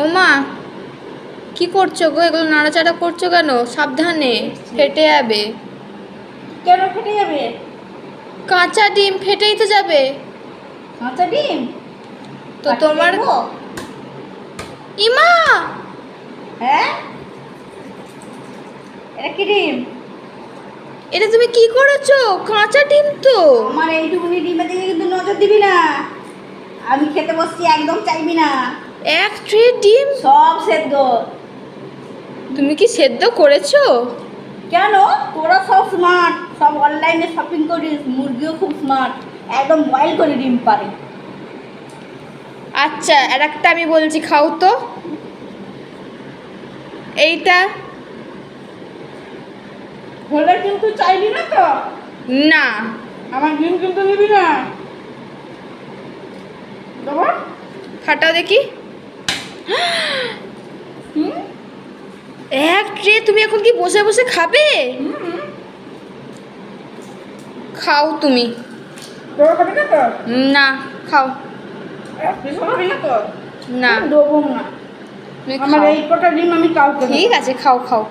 ও মা কি করছ গো? এগুলো নাড়াচাড়া করছ কেন? সাবধানে ফেটে যাবে। কেন ফেটে যাবে? কাঁচা ডিম ফেটেই তো যাবে। কাঁচা ডিম? তো তোমার? ইমা! হ্যাঁ? এটা কি ডিম? এটা তুমি কি করেছ? কাঁচা ডিম তো। আমার এইটুকুনি ডিমের দিকে কিন্তু নজর দিবি না। আমি খেতে বসছি একদম চাইবি না। এক ট্রে ডিম? সব সেদ্ধ। তুমি কি সেদ্ধ করেছ? কেন? তোরা সব স্মার্ট সব অনলাইনে শপিং করিস মুরগিও খুব স্মার্ট একদম বয়েল করে ডিম পারে আচ্ছা আর একটা আমি বলছি খাও তো। এইটা? হলে কিন্তু চাইবি না তো? না। আমার ডিম কিন্তু নিবি না। ফাটাও দেখি। এক ট্রে তুমি এখন কি বসে বসে খাবে? খাও তুমি। না খাও। না ঠিক আছে খাও খাও।